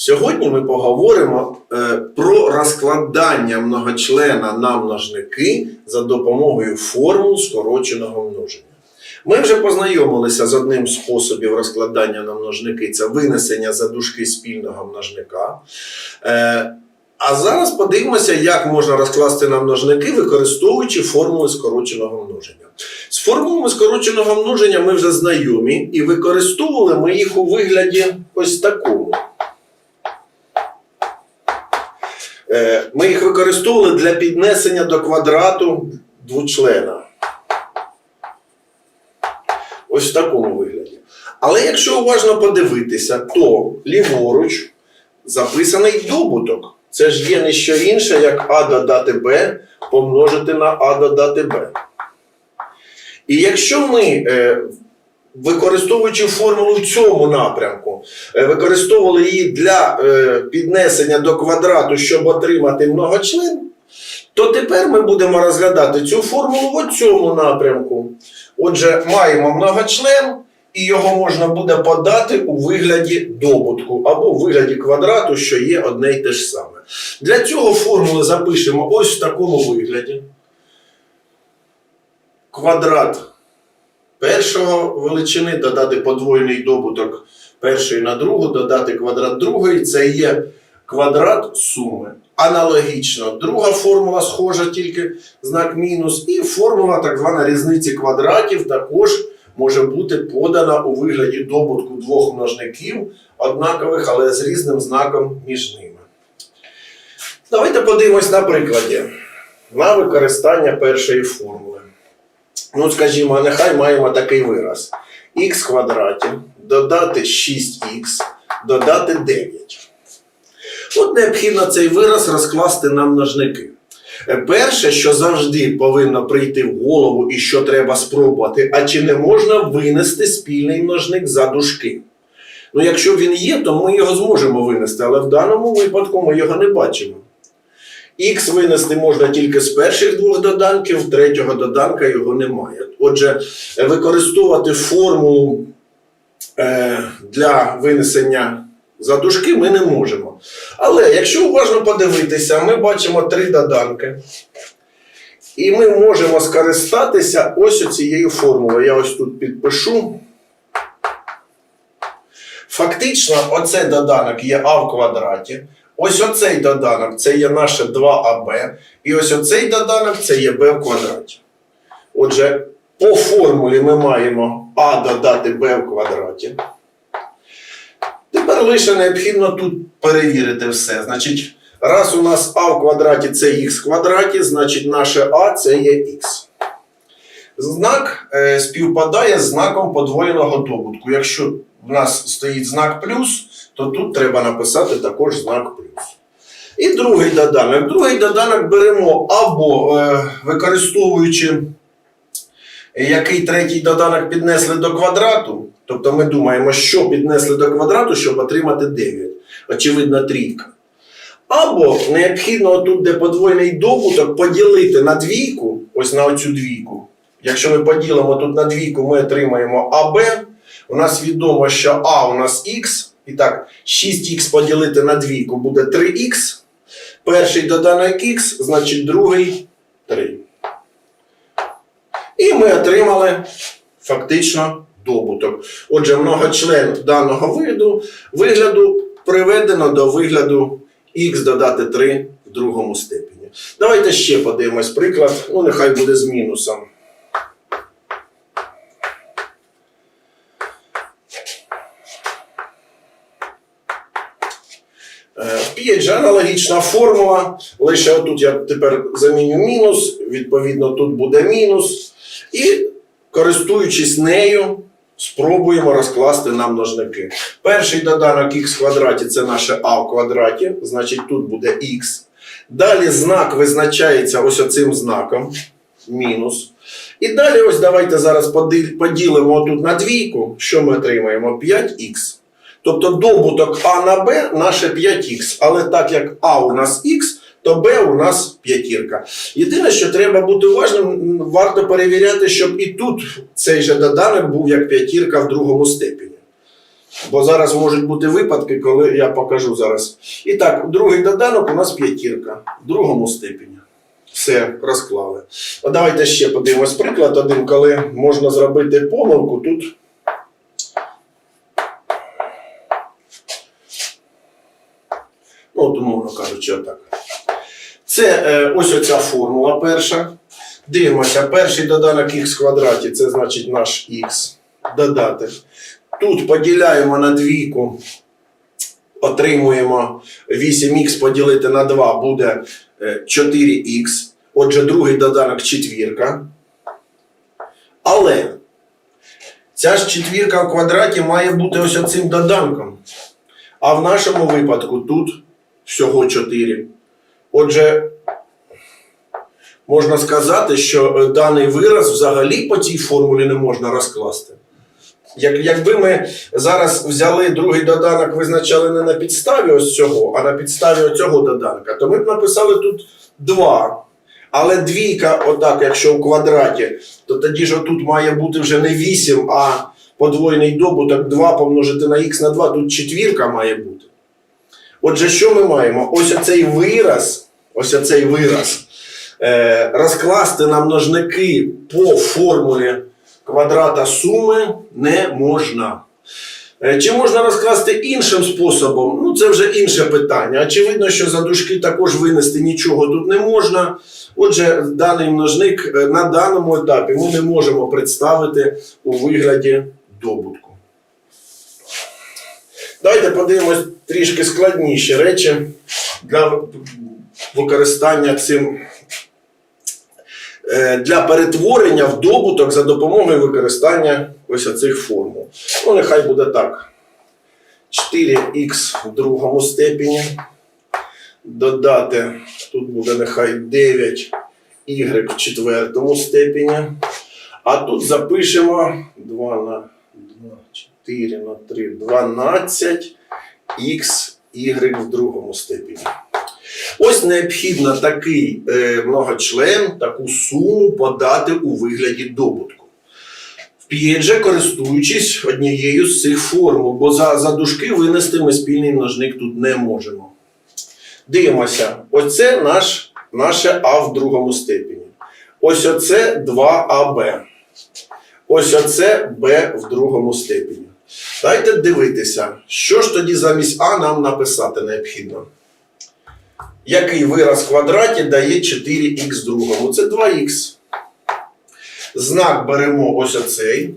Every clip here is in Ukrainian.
Сьогодні ми поговоримо е, про розкладання многочлена на множники за допомогою формул скороченого множення. Ми вже познайомилися з одним з способів розкладання на множники це винесення за дужки спільного множника. Е, а зараз подивимося, як можна розкласти на множники, використовуючи формули скороченого множення. З формулами скороченого множення ми вже знайомі і використовували ми їх у вигляді ось такому. Ми їх використовували для піднесення до квадрату двочлена. Ось в такому вигляді. Але якщо уважно подивитися, то ліворуч записаний добуток. Це ж є не що інше, як А додати Б помножити на А додати Б. І якщо ми, е, використовуючи формулу в цьому напрямку, е, використовували її для е, піднесення до квадрату, щоб отримати многочлен, то тепер ми будемо розглядати цю формулу в цьому напрямку. Отже, маємо многочлен, і його можна буде подати у вигляді добутку або у вигляді квадрату, що є одне й те ж саме. Для цього формули запишемо ось в такому вигляді. Квадрат першого величини, додати подвоєний добуток першої на другу, додати квадрат другої це є квадрат суми. Аналогічно, друга формула схожа, тільки знак мінус, і формула так звана різниці квадратів також може бути подана у вигляді добутку двох множників, однакових, але з різним знаком між ними. Давайте подивимось на прикладі на використання першої формули. Ну, скажімо, нехай маємо такий вираз. Х квадраті додати 6х, додати 9. От необхідно цей вираз розкласти на множники. Е, Перше, що завжди повинно прийти в голову і що треба спробувати, а чи не можна винести спільний множник за дужки? Ну, якщо він є, то ми його зможемо винести, але в даному випадку ми його не бачимо. Х винести можна тільки з перших двох доданків, третього доданка його немає. Отже, е, використовувати формулу е, для винесення за дужки ми не можемо. Але якщо уважно подивитися, ми бачимо три доданки. І ми можемо скористатися ось цією формулою. Я ось тут підпишу. Фактично, оцей доданок є а в квадраті. Ось оцей доданок це є наше 2аб. І ось оцей доданок це є b в квадраті. Отже, по формулі ми маємо а додати b в квадраті. Тепер лише необхідно тут перевірити все. Значить, раз у нас а в квадраті це х в квадраті, значить наше а це є х. Знак е, співпадає з знаком подвоєного добутку. Якщо в нас стоїть знак плюс, то тут треба написати також знак плюс. І другий доданок. Другий доданок беремо або е, використовуючи який третій доданок піднесли до квадрату. Тобто ми думаємо, що піднесли до квадрату, щоб отримати 9. Очевидно, трійка. Або необхідно тут, де подвойний добуток, поділити на двійку, ось на оцю двійку. Якщо ми поділимо тут на двійку, ми отримаємо АБ. У нас відомо, що А у нас Х. І так, 6х поділити на двійку буде 3х. Перший доданок х, значить другий 3. І ми отримали фактично добуток. Отже, многочлен даного виду, вигляду приведено до вигляду х додати 3 в другому степені. Давайте ще подивимось приклад. Ну, нехай буде з мінусом. П'ять же аналогічна формула. Лише отут я тепер заміню мінус, відповідно, тут буде мінус. І користуючись нею, спробуємо розкласти на множники. Перший доданок х в квадраті це наше а в квадраті, значить тут буде х. Далі знак визначається ось оцим знаком мінус. І далі, ось давайте зараз поділимо тут на двійку. Що ми отримаємо? 5х. Тобто добуток А на Б наше 5х. Але так як А у нас х, то Б у нас п'ятірка. Єдине, що треба бути уважним, варто перевіряти, щоб і тут цей же доданок був як п'ятірка в другому степені. Бо зараз можуть бути випадки, коли я покажу зараз. І так, другий доданок у нас п'ятірка в другому степені. Все, розклали. А давайте ще подивимось приклад один, коли можна зробити помилку тут. Ну, от, умовно кажучи, отак. Це е, ось оця формула перша. Дивимося, перший доданок х квадраті це значить наш х. Додати. Тут поділяємо на двійку, отримуємо 8х поділити на 2 буде е, 4х. Отже, другий доданок четвірка. Але ця ж четвірка в квадраті має бути ось оцим доданком. А в нашому випадку тут всього 4. Отже, можна сказати, що е, даний вираз взагалі по цій формулі не можна розкласти. Як, якби ми зараз взяли другий доданок, визначали не на підставі ось цього, а на підставі цього доданка, то ми б написали тут 2. Але двійка, отак, якщо в квадраті, то тоді ж тут має бути вже не 8, а подвоєний добуток 2 помножити на х на 2, тут четвірка має бути. Отже, що ми маємо? Ось оцей вираз, ось оцей вираз е, розкласти на множники по формулі квадрата суми не можна. Е, Чи можна розкласти іншим способом? Ну, це вже інше питання. Очевидно, що за дужки також винести нічого тут не можна. Отже, даний множник е, на даному етапі ми не можемо представити у вигляді добутку. Давайте подивимось трішки складніші речі для використання цим е, для перетворення в добуток за допомогою використання ось оцих формул. Ну, нехай буде так. 4х в другому степені. Додати, тут буде нехай 9 y в четвертому степені. А тут запишемо 2 на 2, 4 на 3, 12 х y в другому степені. Ось необхідно такий е, многочлен, таку суму подати у вигляді добутку. Вп'єть же, користуючись однією з цих формул, бо за, за дужки винести ми спільний множник тут не можемо. Дивимося, оце наш, наше А в другому степені. Ось оце 2АБ. Ось оце Б в другому степені. Дайте дивитися, що ж тоді замість А нам написати необхідно. Який вираз в квадраті дає 4х другому? Це 2х. Знак беремо ось оцей.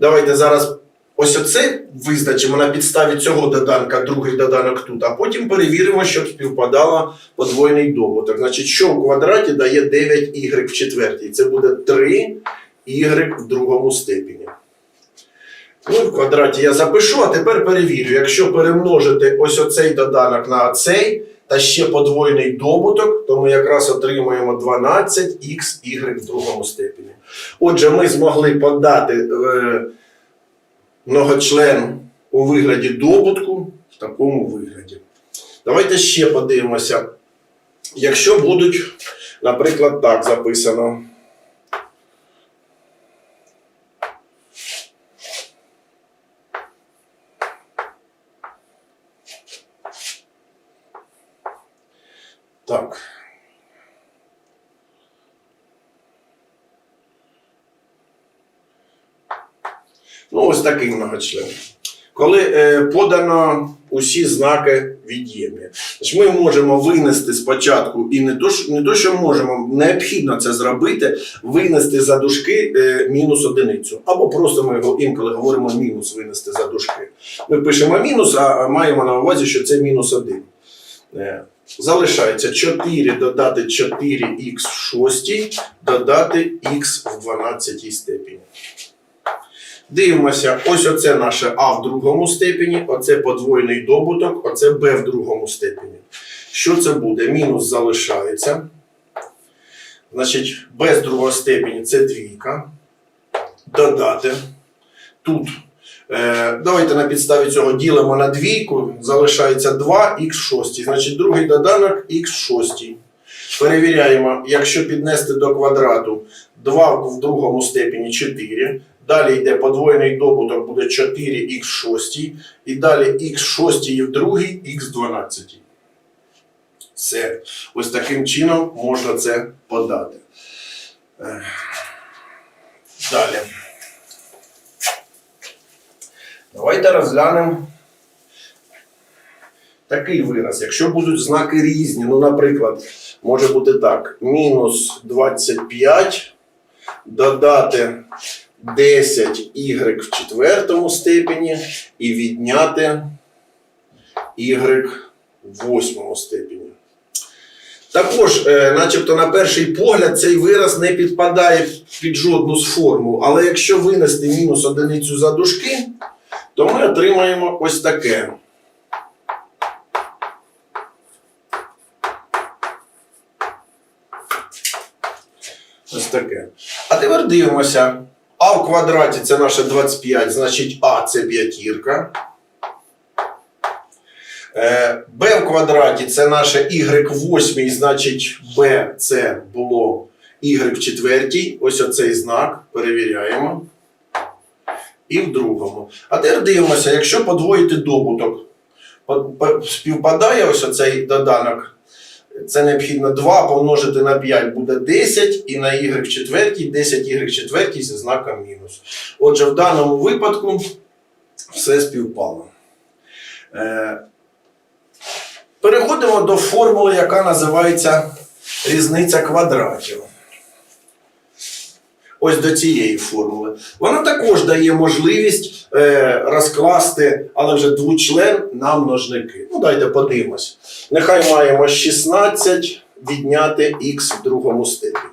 Давайте зараз ось оцей визначимо на підставі цього доданка, другий доданок тут, а потім перевіримо, щоб співпадало подвойний добуток. Значить, що в квадраті дає 9y в четвертій? Це буде 3y в другому степені. Ну, в квадраті я запишу, а тепер перевірю. Якщо перемножити ось оцей доданок на оцей, та ще подвойний добуток, то ми якраз отримуємо 12х в другому степені. Отже, ми змогли подати е, многочлен у вигляді добутку в такому вигляді. Давайте ще подивимося. Якщо будуть, наприклад, так записано. Так. Ну, ось такий многочлен. Коли е, подано усі знаки від'ємні, ми можемо винести спочатку, і не то, не то, що можемо, необхідно це зробити, винести за дужки е, мінус одиницю. Або просто ми інколи говоримо мінус винести за дужки. Ми пишемо мінус, а маємо на увазі, що це мінус один. Е, Залишається 4 додати 4х в шостій, додати х в 12 степені. Дивимося, ось оце наше А в другому степені, оце подвойний добуток, оце Б в другому степені. Що це буде? Мінус залишається. Значить, Б з другого степені це двійка. Додати. Тут давайте на підставі цього ділимо на двійку, залишається 2х в шостій. Значить, другий доданок х в шостій. Перевіряємо, якщо піднести до квадрату 2 в другому степені 4, Далі йде подвоєний добуток, буде 4х в шостій. І далі х в шостій в другій, х12. Все. Ось таким чином можна це подати. Далі. Давайте розглянемо такий вираз. Якщо будуть знаки різні, ну, наприклад, може бути так: мінус 25 додати 10 y в четвертому степені і відняти y в восьмому степені. Також, е, начебто, на перший погляд, цей вираз не підпадає під жодну з формул. Але якщо винести мінус одиницю за дужки, то ми отримаємо ось таке. Ось таке. А тепер дивимося. А в квадраті це наше 25, значить А це п'ятірка. Е, Б в квадраті це наше y в восьмій, значить Б це було y в четвертій. Ось оцей знак. Перевіряємо. І в другому. А тепер дивимося, якщо подвоїти добуток, співпадає ось оцей доданок. Це необхідно 2 помножити на 5 буде 10, і на y в четвертій 10 y в четвертій зі знаком мінус. Отже, в даному випадку все співпало. Е, Переходимо до формули, яка називається різниця квадратів. Ось до цієї формули. Вона також дає можливість е, розкласти, але вже двочлен на множники. Ну, дайте подивимось. Нехай маємо 16 відняти х в другому степені.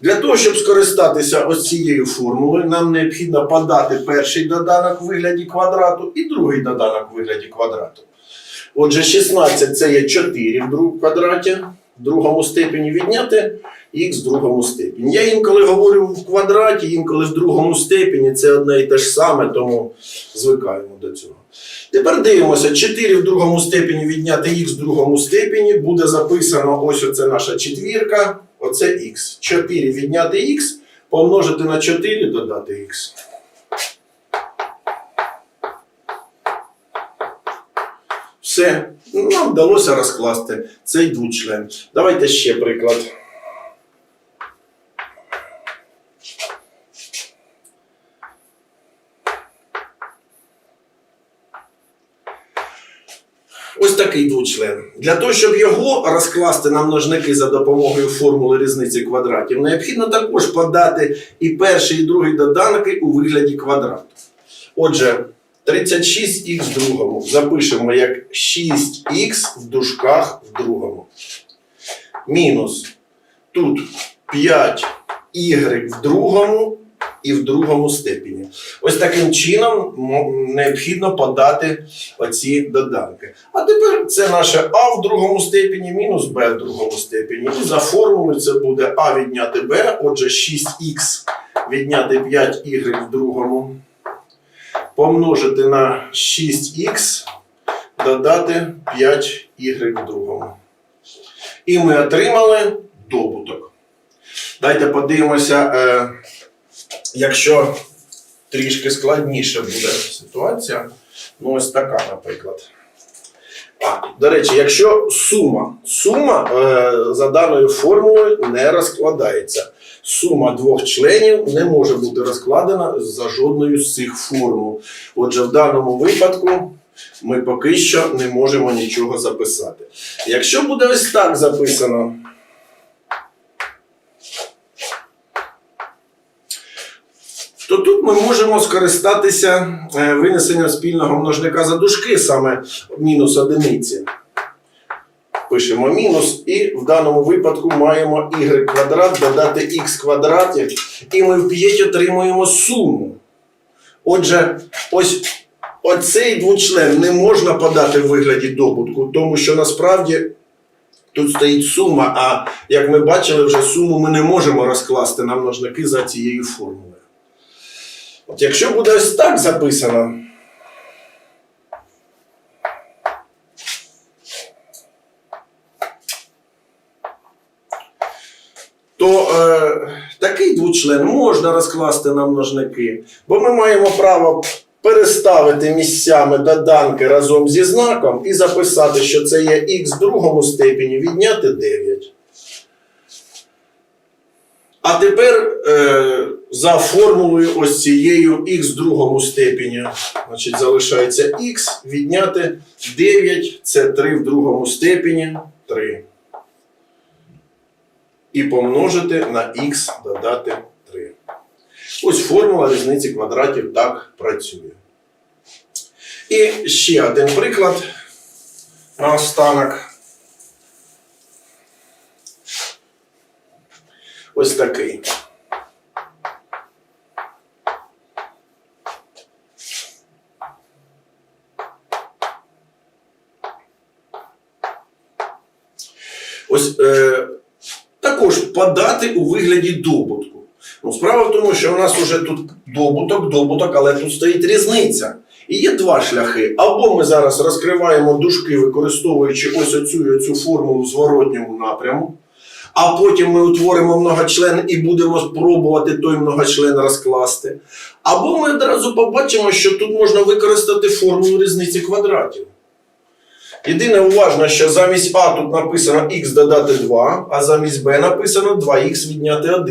Для того, щоб скористатися ось цією формулою, нам необхідно подати перший доданок в вигляді квадрату і другий доданок в вигляді квадрату. Отже, 16 це є 4 в квадраті, в другому степені відняти х в другому степені. Я інколи говорю в квадраті, інколи в другому степені це одне і те ж саме, тому звикаємо до цього. Тепер дивимося, 4 в другому степені відняти х в другому степені буде записано ось оце наша четвірка, оце х. 4 відняти х, помножити на 4, додати х. Все, нам вдалося розкласти цей двочлен. Давайте ще приклад. Такий двочлен. Для того, щоб його розкласти на множники за допомогою формули різниці квадратів, необхідно також подати і перший, і другий доданки у вигляді квадрату. Отже, 36х в другому запишемо як 6х в дужках в другому. Мінус. Тут 5y в другому і в другому степені. Ось таким чином необхідно подати оці доданки. А тепер це наше А в другому степені мінус Б в другому степені. І за формулою це буде А відняти Б, отже 6х відняти 5y в другому помножити на 6х, додати 5y в другому. І ми отримали добуток. Дайте подивимося, е, якщо трішки складніше буде ситуація. Ну, ось така, наприклад. А, до речі, якщо сума, сума е, за даною формулою не розкладається. Сума двох членів не може бути розкладена за жодною з цих формул. Отже, в даному випадку ми поки що не можемо нічого записати. Якщо буде ось так записано, то тут ми можемо скористатися е, винесенням спільного множника за дужки, саме мінус одиниці. Пишемо мінус, і в даному випадку маємо y квадрат додати x квадраті, і ми в 5 отримуємо суму. Отже, ось оцей двочлен не можна подати в вигляді добутку, тому що насправді тут стоїть сума, а як ми бачили, вже суму ми не можемо розкласти на множники за цією формулою. От якщо буде ось так записано, то е, Такий двочлен можна розкласти на множники, бо ми маємо право переставити місцями доданки разом зі знаком і записати, що це є х в другому степені, відняти 9. А тепер е, за формулою ось цією х в другому степені. Значить, залишається х відняти 9, це 3 в другому степені 3. І помножити на х додати 3. Ось формула різниці квадратів так працює. І ще один приклад наостанок. Ось такий. Ось е, також подати у вигляді добутку. Ну, справа в тому, що у нас вже тут добуток, добуток, але тут стоїть різниця. І є два шляхи. Або ми зараз розкриваємо дужки, використовуючи ось оцю і оцю формулу в зворотньому напряму, а потім ми утворимо многочлен і будемо спробувати той многочлен розкласти. Або ми одразу побачимо, що тут можна використати формулу різниці квадратів. Єдине уважно, що замість А тут написано х додати 2, а замість Б написано 2х відняти 1.